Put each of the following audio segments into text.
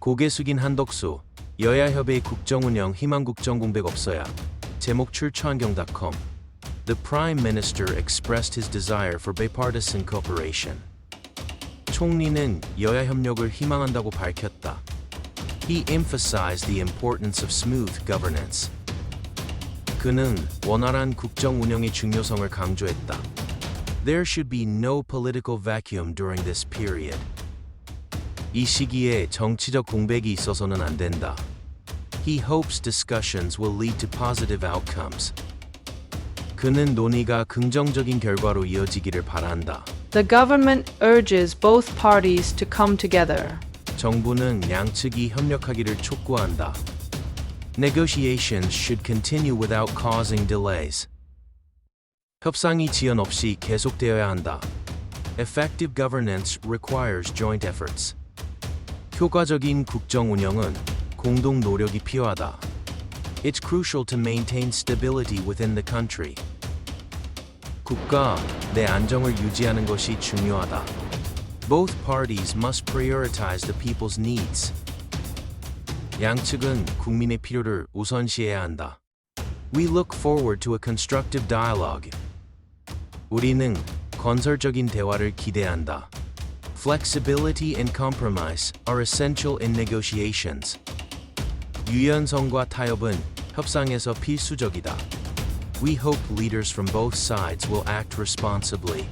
고개 숙인 한덕수 여야협의 국정운영 희망국정 공백 없어야 제목 출처환경닷컴 The Prime Minister expressed his desire for bipartisan cooperation. 총리는 여야 협력을 희망한다고 밝혔다. He emphasized the importance of smooth governance. 그는 원활한 국정 운영의 중요성을 강조했다. There should be no political vacuum during this period. 이 시기에 정치적 공백이 있어서는 안 된다. He hopes discussions will lead to positive outcomes. 그는 논의가 긍정적인 결과로 이어지기를 바란다. The government urges both parties to come together. 정부는 양측이 협력하기를 촉구한다. Negotiations should continue without causing delays. 협상이 지연 없이 계속되어야 한다. Effective governance requires joint efforts. 효과적인 국정 운영은 공동 노력이 필요하다. It's crucial to maintain stability within the country. 국가 내 안정을 유지하는 것이 중요하다. Both parties must prioritize the people's needs. 양측은 국민의 필요를 우선시해야 한다. We look forward to a constructive dialogue. 우리는 건설적인 대화를 기대한다. Flexibility and compromise are essential in negotiations. 유연성과 타협은 협상에서 필수적이다. We hope leaders from both sides will act responsibly.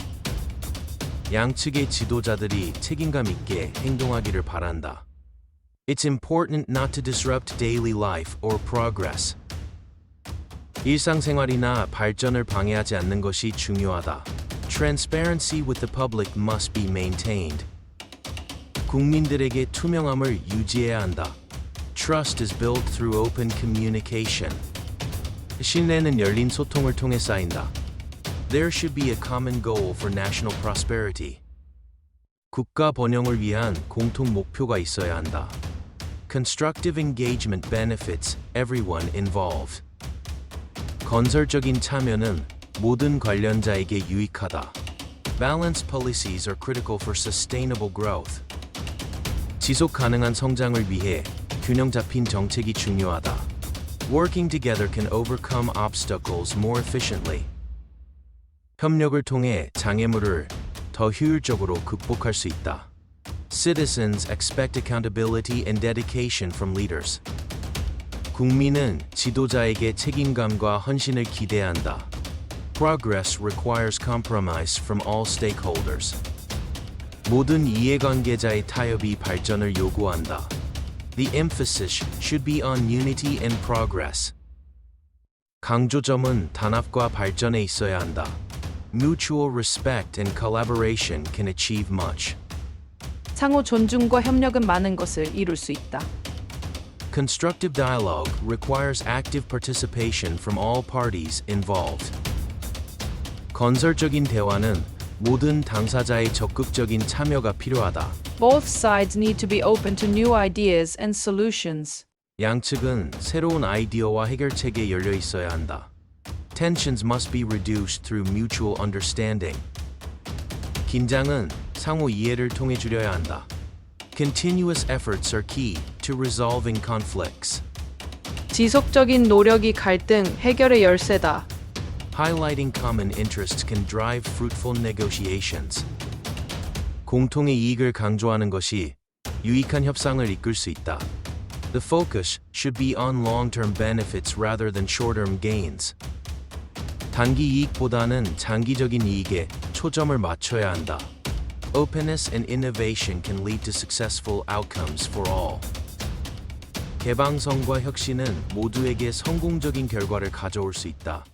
양측의 지도자들이 책임감 있게 행동하기를 바란다. It's important not to disrupt daily life or progress. 일상생활이나 발전을 방해하지 않는 것이 중요하다. Transparency with the public must be maintained. 국민들에게 투명함을 유지해야 한다. Trust is built through open communication. 신뢰는 열린 소통을 통해 쌓인다. There should be a common goal for national prosperity. 국가 번영을 위한 공통 목표가 있어야 한다. Constructive engagement benefits everyone involved. 건설적인 참여는 모든 관련자에게 유익하다. Balanced policies are critical for sustainable growth. 지속 가능한 성장을 위해 균형 잡힌 정책이 중요하다. Working together can overcome obstacles more efficiently. 협력을 통해 장애물을 더 효율적으로 극복할 수 있다. Citizens expect accountability and dedication from leaders. 국민은 지도자에게 책임감과 헌신을 기대한다. Progress requires compromise from all stakeholders. 모든 이해관계자의 타협이 발전을 요구한다. The emphasis should be on unity and progress. 강조점은 단합과 발전에 있어야 한다. Mutual respect and collaboration can achieve much. 상호 존중과 협력은 많은 것을 이룰 수 있다. Constructive dialogue requires active participation from all parties involved. 건설적인 대화는 모든 당사자의 적극적인 참여가 필요하다. Both sides need to be open to new ideas and solutions. 양측은 새로운 아이디어와 해결책에 열려 있어야 한다. Tensions must be reduced through mutual understanding. 긴장은 상호 이해를 통해 줄여야 한다. Continuous efforts are key to resolving conflicts. 지속적인 노력이 갈등 해결의 열쇠다. Highlighting common interests can drive fruitful negotiations. 공통의 이익을 강조하는 것이 유익한 협상을 이끌 수 있다. The focus should be on long-term benefits rather than short-term gains. 단기 이익보다는 장기적인 이익에 초점을 맞춰야 한다. Openness and innovation can lead to successful outcomes for all. 개방성과 혁신은 모두에게 성공적인 결과를 가져올 수 있다.